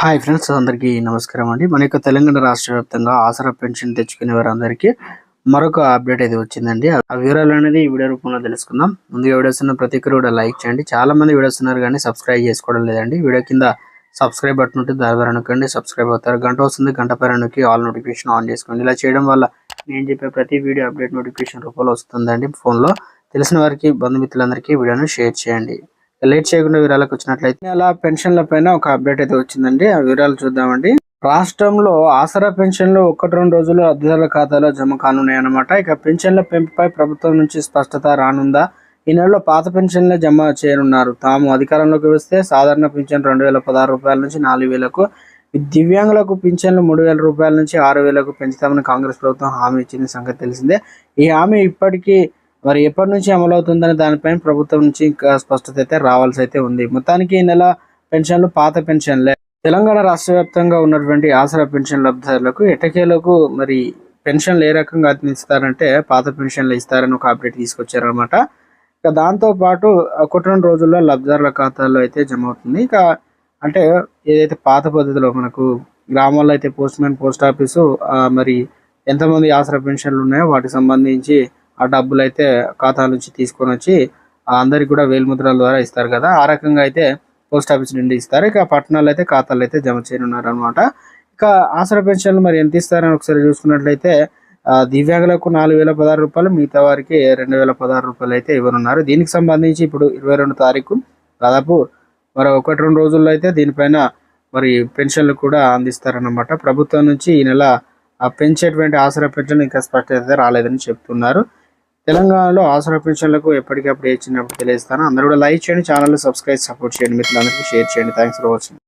Hi friends అందరికీ నమస్కారం అండి. మన యొక్క తెలంగాణ రాష్ట్ర వ్యాప్తంగా ఆసరా పెన్షన్ తెచ్చుకునే వారందరికీ మరొక అప్డేట్ అయితే వచ్చిందండి. ఆ వివరాలు అనేది ఈ వీడియో రూపంలో తెలుసుకుందాం. ముందుగా వీడియోస్ ఉన్న ప్రతి ఒక్కరు కూడా లైక్ చేయండి. చాలా మంది వీడియోస్ ఉన్నారు కానీ సబ్స్క్రైబ్ చేసుకోవడం లేదండి. వీడియో కింద సబ్స్క్రైబ్ బటన్ ఉంటుంది దాని ద్వారా నొక్కండి సబ్స్క్రైబ్ అవుతారు. గంట వస్తుంది గంట పైన నొక్కి ఆల్ నోటిఫికేషన్ ఆన్ చేసుకోండి. ఇలా చేయడం వల్ల నేను చెప్పే ప్రతి వీడియో అప్డేట్ నోటిఫికేషన్ రూపంలో వస్తుందండి. ఫోన్లో తెలిసిన వారికి బంధుమిత్రులందరికీ వీడియోను షేర్ చేయండి. లేట్ చేయకుండా వివరాలకు వచ్చినట్లయితే అలా పెన్షన్ల పైన ఒక అప్డేట్ అయితే వచ్చిందండి. ఆ వివరాలు చూద్దామండి. రాష్ట్రంలో ఆసరా పెన్షన్లు ఒకటి రెండు రోజుల్లో అభ్యర్థుల ఖాతాలో జమ కానున్నాయన్నమాట. ఇక పెన్షన్ల పెంపుపై ప్రభుత్వం నుంచి స్పష్టత రానుందా? ఈ నెలలో పాత పెన్షన్లు జమ చేయనున్నారు. తాము అధికారంలోకి వస్తే సాధారణ పింఛన్ రెండు వేల పదహారు రూపాయల నుంచి నాలుగు వేలకు దివ్యాంగులకు పింఛన్లు మూడు వేల రూపాయల నుంచి ఆరు వేలకు పెంచుతామని కాంగ్రెస్ ప్రభుత్వం హామీ ఇచ్చిన సంగతి తెలిసిందే. ఈ హామీ ఇప్పటికీ మరి ఎప్పటి నుంచి అమలవుతుందని దానిపైన ప్రభుత్వం నుంచి ఇంకా స్పష్టత అయితే రావాల్సి అయితే ఉంది. మొత్తానికి ఈ నెల పెన్షన్లు పాత పెన్షన్లే. తెలంగాణ రాష్ట్ర వ్యాప్తంగా ఉన్నటువంటి ఆసరా పెన్షన్ లబ్ధిదారులకు ఎటకేలకు మరి పెన్షన్లు ఏ రకంగా అందిస్తారంటే పాత పెన్షన్లు ఇస్తారని ఒక అప్డేట్ తీసుకొచ్చారనమాట ఇక దాంతో పాటు ఒకటి రెండు రోజుల్లో లబ్ధిదారుల ఖాతాల్లో అయితే జమ అవుతుంది. ఇక అంటే ఏదైతే పాత పద్ధతిలో మనకు గ్రామాల్లో అయితే పోస్ట్ మ్యాన్ పోస్ట్ ఆఫీసు మరి ఎంతమంది ఆసరా పెన్షన్లు ఉన్నాయో వాటికి సంబంధించి ఆ డబ్బులు అయితే ఖాతా నుంచి తీసుకొని వచ్చి అందరికి కూడా వేలుముద్రల ద్వారా ఇస్తారు కదా. ఆ రకంగా అయితే పోస్ట్ ఆఫీస్ నుండి ఇస్తారు. ఇక పట్టణాలు అయితే ఖాతాలు అయితే జమ చేయనున్నారు అనమాట ఇక ఆసరా పెన్షన్లు మరి ఎంత ఇస్తారని ఒకసారి చూసుకున్నట్లయితే దివ్యాంగులకు నాలుగు వేల పదహారు రూపాయలు మిగతా వారికి రెండు వేల పదహారు రూపాయలు అయితే ఇవ్వనున్నారు. దీనికి సంబంధించి ఇప్పుడు ఇరవై రెండు తారీఖు దాదాపు మరి ఒకటి రెండు రోజుల్లో అయితే దీనిపైన మరి పెన్షన్లు కూడా అందిస్తారన్నమాట. ప్రభుత్వం నుంచి ఈ నెల పెంచేటువంటి ఆసరా పెన్షన్ ఇంకా స్పష్టత అయితే రాలేదని చెప్తున్నారు. తెలంగాణలో ఆసరా పెన్షన్లకు ఎప్పటికప్పుడు ఏ చిన్నప్పుడు తెలియజేస్తాను అందరూ కూడా లైక్ చేయండి ఛానల్ సబ్స్క్రైబ్ సపోర్ట్ చేయండి. మిత్రులందరికీ షేర్ చేయండి. Thanks for watching.